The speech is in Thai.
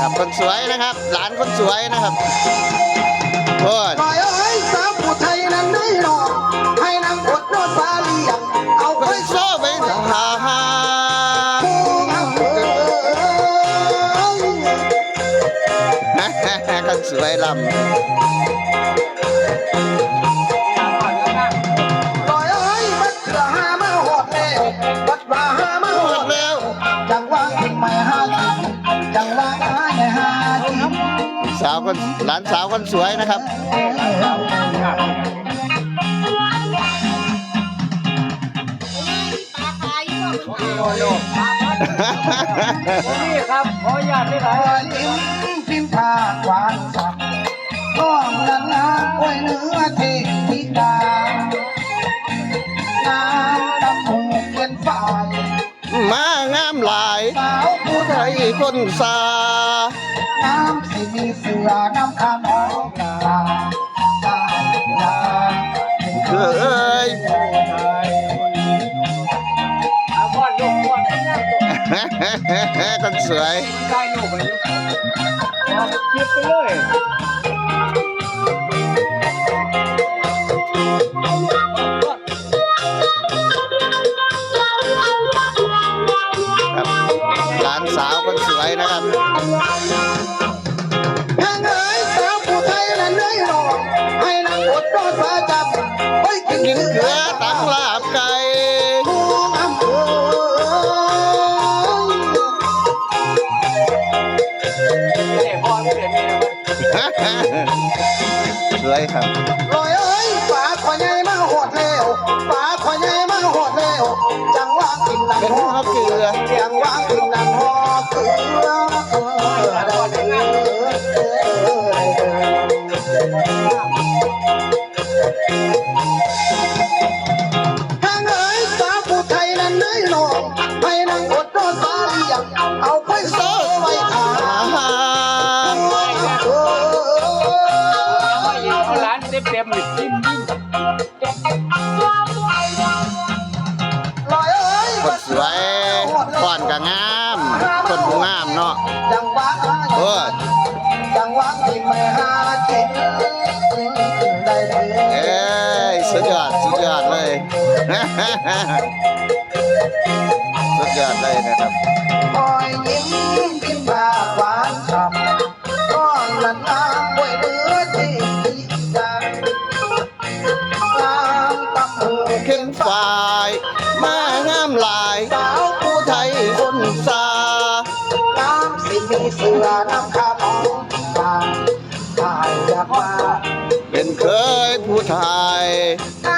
ครับคนสวยนะครับ หลานคนสวยนะครับโอ้ยลอยเอ้ยสาวผู้ไทยนั้นได้หรอกให้นางอดน สาวคนหลานสาวคนสวยนะครับนี่ครับขออนุญาตได้ไหมลิ้มพิมพ์ผ้าหวานสับน้องนั้นงามกล้วยเนื้อเทพิดางามดำหูเขียนฝ่ายมางามหลาย สาวผู้ไทยยคนสา น้ำสิมีเสือน้ำขานองลาตายลาเอ้ยเอาพ่อยกพ่อให้นั่งตรงคนสวยได้ลูกไปลูกเอาคิดไปเลยครับหลานสาวคนสวยนะครับ กินเกลือตังลาบไก่เอ้ยเด็กพ่อไม่เด็กแม่สวยครับลอยเอ้ยฝาขวใหญ่มาหดแล้วฝาขวใหญ่มาหดแล้วจังหวะกินนังเป็นหอวเกลือจังหวะกินนังหอเกลือเออ นั้นได้หรอกให้นางอดนอนฟ้าเลี้ยงเอาไปโซ่ไว้ทาอาหารเอาร้านเต็มเต็มเลยจิ้มจิ้มลอยเอ้ยคนสวยก่อนก็งาม คนผู้งามเนาะจังหวะโอ้ยจังหวะที่ไม่หากินไดสุดยอดเลย สุดยอดเลยนะครับคอยยิ้มกินปากหวานฉ่ำก้อนละน้ำไว้เนื้อที่ดีกันน้ำตำหูขึ้นฝ่ายมางามหลายสาวผู้ผู้ไทยคนสาน้ำสิมีเสือน้ำขาน้องตาตายอยากมาเป็นเคยผู้ไทยน้